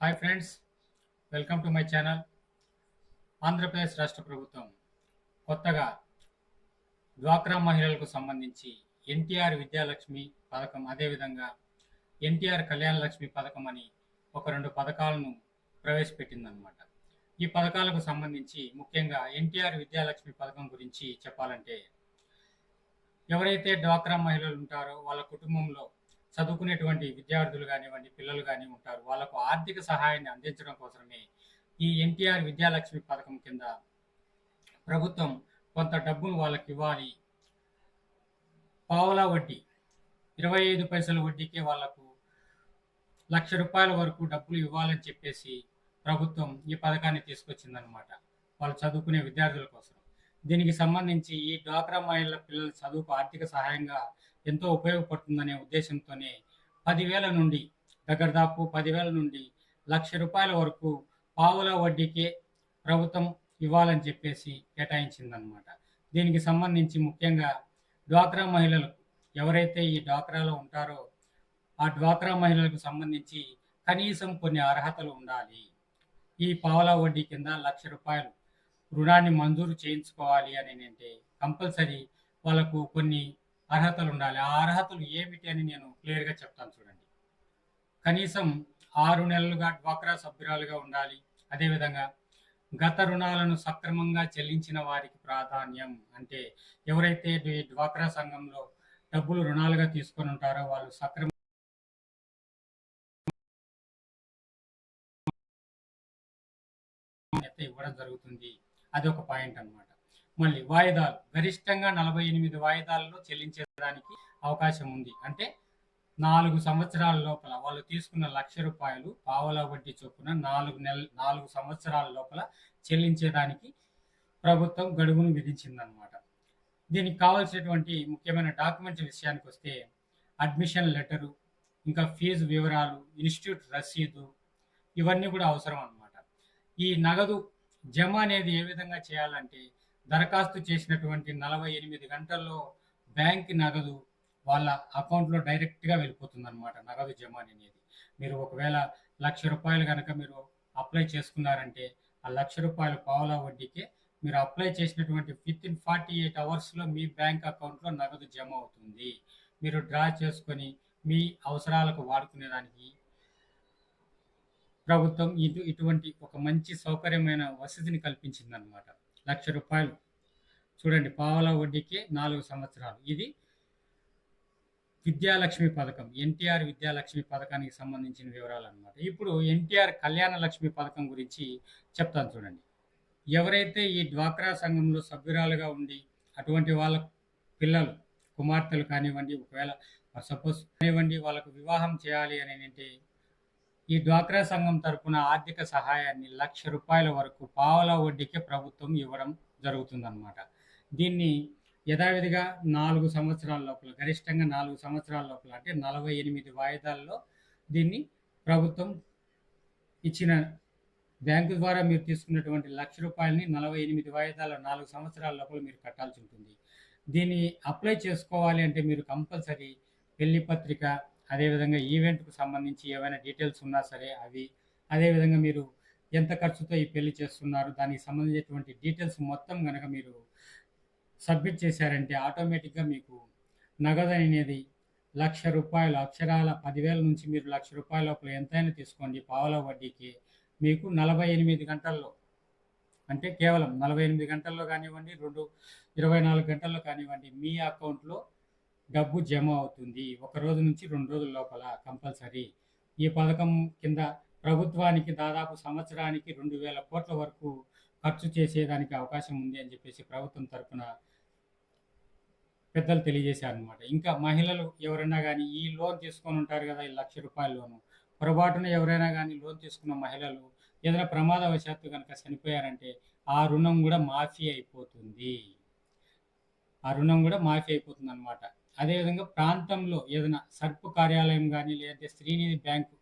Hi friends welcome to my channel Andhra Pradesh రాష్ట్ర ప్రభుత్వం కొత్తగా డ్వాక్రా మహిళలకు సంబంధించి ఎన్టీఆర్ విద్యాలక్ష్మి పథకం అదేవిధంగా ఎన్టీఆర్ కళ్యాణ లక్ష్మి పథకం అని ఒక రెండు పథకాలను ప్రవేశపెట్టిందనమాట ఈ పథకాలకు సంబంధించి ముఖ్యంగా ఎన్టీఆర్ విద్యాలక్ష్మి పథకం గురించి చెప్పాలంటే ఎవరైతే డ్వాక్రా మహిళలు ఉంటారో వాళ్ళ కుటుంబంలో చదువుకునేటువంటి విద్యార్థులు కానివ్వండి పిల్లలు కానీ ఉంటారు వాళ్ళకు ఆర్థిక సహాయాన్ని అందించడం కోసమే ఈ ఎన్టీఆర్ విద్యాలక్ష్మి పథకం కింద ప్రభుత్వం కొంత డబ్బును వాళ్ళకి ఇవ్వాలి. పావలా వడ్డీ ఇరవై ఐదు పైసల వడ్డీకే వాళ్ళకు లక్ష రూపాయల వరకు డబ్బులు ఇవ్వాలని చెప్పేసి ప్రభుత్వం ఈ పథకాన్ని తీసుకొచ్చిందనమాట వాళ్ళు చదువుకునే విద్యార్థుల కోసం. దీనికి సంబంధించి ఈ డ్వాక్రా మహిళల పిల్లల చదువుకు ఆర్థిక సహాయంగా ఎంతో ఉపయోగపడుతుందనే ఉద్దేశంతోనే పదివేల నుండి దగ్గర దాపు పదివేల నుండి లక్ష రూపాయల వరకు పావుల వడ్డీకే ప్రభుత్వం ఇవ్వాలని చెప్పేసి కేటాయించిందనమాట దీనికి సంబంధించి ముఖ్యంగా డ్వాక్రా మహిళలకు ఎవరైతే ఈ డ్వాక్రాలో ఉంటారో ఆ డ్వాక్రా మహిళలకు సంబంధించి కనీసం కొన్ని అర్హతలు ఉండాలి. ఈ పావలా వడ్డీ కింద లక్ష రూపాయలు రుణాన్ని మంజూరు చేయించుకోవాలి అని అంటే కంపల్సరీ వాళ్ళకు కొన్ని అర్హతలు ఉండాలి ఆ అర్హతలు ఏమిటి అని నేను క్లియర్గా చెప్తాను చూడండి. కనీసం ఆరు నెలలుగా డ్వాక్రా సభ్యురాలుగా ఉండాలి. అదేవిధంగా గత రుణాలను సక్రమంగా చెల్లించిన వారికి ప్రాధాన్యం. అంటే ఎవరైతే డ్వాక్రా సంఘంలో డబ్బులు రుణాలుగా తీసుకొని ఉంటారో వాళ్ళు సక్రమ ఇవ్వడం జరుగుతుంది. అది ఒక పాయింట్ అన్నమాట. మళ్ళీ వాయిదాలు గరిష్టంగా నలభై ఎనిమిది వాయిదాలలో చెల్లించేదానికి అవకాశం ఉంది. అంటే నాలుగు సంవత్సరాల లోపల వాళ్ళు తీసుకున్న లక్ష రూపాయలు పావలా వడ్డీ చొప్పున నాలుగు నెల నాలుగు సంవత్సరాల లోపల చెల్లించేదానికి ప్రభుత్వం గడువును విధించిందనమాట దీనికి కావాల్సినటువంటి ముఖ్యమైన డాక్యుమెంట్స్ విషయానికి వస్తే అడ్మిషన్ లెటరు ఇంకా ఫీజు వివరాలు ఇన్స్టిట్యూట్ రసీదు ఇవన్నీ కూడా అవసరం అన్నమాట. ఈ నగదు జమ అనేది ఏ విధంగా చేయాలంటే దరఖాస్తు చేసినటువంటి నలభై ఎనిమిది గంటల్లో బ్యాంక్ నగదు వాళ్ళ అకౌంట్లో డైరెక్ట్గా వెళ్ళిపోతుంది అనమాట నగదు జమ అనేది. మీరు ఒకవేళ లక్ష రూపాయలు కనుక మీరు అప్లై చేసుకున్నారంటే ఆ లక్ష రూపాయలు పావులా వడ్డీకే మీరు అప్లై చేసినటువంటి విత్ ఇన్ ఫార్టీ ఎయిట్ అవర్స్లో మీ బ్యాంక్ అకౌంట్లో నగదు జమ అవుతుంది. మీరు డ్రా చేసుకొని మీ అవసరాలకు వాడుకునేదానికి ప్రభుత్వం ఇటు ఇటువంటి ఒక మంచి సౌకర్యమైన వసతిని కల్పించింది అనమాట లక్ష రూపాయలు. చూడండి పావలా వడ్డీకి నాలుగు సంవత్సరాలు. ఇది విద్యాలక్ష్మి పథకం ఎన్టీఆర్ విద్యాలక్ష్మి పథకానికి సంబంధించిన వివరాలు అనమాట ఇప్పుడు ఎన్టీఆర్ కళ్యాణ లక్ష్మి పథకం గురించి చెప్తాను చూడండి. ఎవరైతే ఈ డ్వాక్రా సంఘంలో సభ్యురాలుగా ఉండి అటువంటి వాళ్ళ పిల్లలు కుమార్తెలు కానివ్వండి ఒకవేళ సపోజ్ కానివ్వండి వాళ్ళకు వివాహం చేయాలి అని అంటే ఈ డ్వాక్రా సంఘం తరపున ఆర్థిక సహాయాన్ని లక్ష రూపాయల వరకు పావలా వడ్డీకే ప్రభుత్వం ఇవ్వడం జరుగుతుందన్నమాట. దీన్ని యథావిధిగా నాలుగు సంవత్సరాల లోపల గరిష్టంగా నాలుగు సంవత్సరాల లోపల అంటే నలభై ఎనిమిది వాయిదాల్లో దీన్ని ప్రభుత్వం ఇచ్చిన బ్యాంకు ద్వారా మీరు తీసుకున్నటువంటి లక్ష రూపాయలని నలభై ఎనిమిది వాయిదాల నాలుగు సంవత్సరాల లోపల మీరు కట్టాల్సి ఉంటుంది. దీన్ని అప్లై చేసుకోవాలి అంటే మీరు కంపల్సరీ పెళ్ళి పత్రిక అదేవిధంగా ఈవెంట్కు సంబంధించి ఏవైనా డీటెయిల్స్ ఉన్నా సరే అవి అదేవిధంగా మీరు ఎంత ఖర్చుతో ఈ పెళ్ళి చేస్తున్నారు దానికి సంబంధించినటువంటి డీటెయిల్స్ మొత్తం కనుక మీరు సబ్మిట్ చేశారంటే ఆటోమేటిక్గా మీకు నగదు అనేది లక్ష రూపాయలు అక్షరాల పదివేల నుంచి మీరు లక్ష రూపాయల లోపల ఎంతైనా తీసుకోండి. పావల వడ్డీకి మీకు నలభై ఎనిమిది గంటల్లో అంటే కేవలం నలభై ఎనిమిది గంటల్లో కానివ్వండి రెండు ఇరవై నాలుగు గంటల్లో కానివ్వండి మీ అకౌంట్లో డబ్బు జమ అవుతుంది. ఒక రోజు నుంచి రెండు రోజుల లోపల కంపల్సరీ. ఈ పథకం కింద ప్రభుత్వానికి దాదాపు సంవత్సరానికి రెండు వేల కోట్ల వరకు ఖర్చు చేసేదానికి అవకాశం ఉంది అని చెప్పేసి ప్రభుత్వం తరఫున పెద్దలు తెలియజేశారనమాట ఇంకా మహిళలు ఎవరైనా కానీ ఈ లోన్ తీసుకొని ఉంటారు కదా ఈ లక్ష రూపాయల లోను. పొరపాటున ఎవరైనా కానీ లోన్ తీసుకున్న మహిళలు ఏదైనా ప్రమాదవశాత్తు కనుక చనిపోయారంటే ఆ రుణం కూడా మాఫీ అయిపోతుంది. ఆ రుణం కూడా మాఫీ అయిపోతుంది అనమాట అదేవిధంగా ప్రాంతంలో ఏదైనా సర్పు కార్యాలయం కానీ లేదంటే శ్రీనిధి బ్యాంకు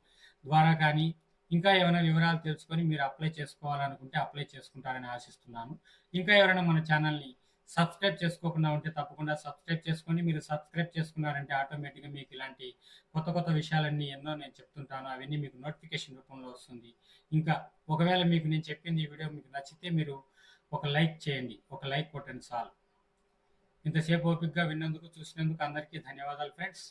ద్వారా కానీ ఇంకా ఏమైనా వివరాలు తెలుసుకొని మీరు అప్లై చేసుకోవాలనుకుంటే అప్లై చేసుకుంటారని ఆశిస్తున్నాను. ఇంకా ఎవరైనా మన ఛానల్ని సబ్స్క్రైబ్ చేసుకోకుండా ఉంటే తప్పకుండా సబ్స్క్రైబ్ చేసుకొని మీరు సబ్స్క్రైబ్ చేసుకున్నారంటే ఆటోమేటిక్గా మీకు ఇలాంటి కొత్త కొత్త విషయాలన్నీ ఎన్నో నేను చెప్తుంటాను. అవన్నీ మీకు నోటిఫికేషన్ రూపంలో వస్తుంది. ఇంకా ఒకవేళ మీకు నేను చెప్పింది ఈ వీడియో మీకు నచ్చితే మీరు ఒక లైక్ చేయండి. ఒక లైక్ కొట్టండి చాలు. ఇంతసేపు ఓపికగా విన్నందుకు చూసినందుకు అందరికీ ధన్యవాదాలు ఫ్రెండ్స్.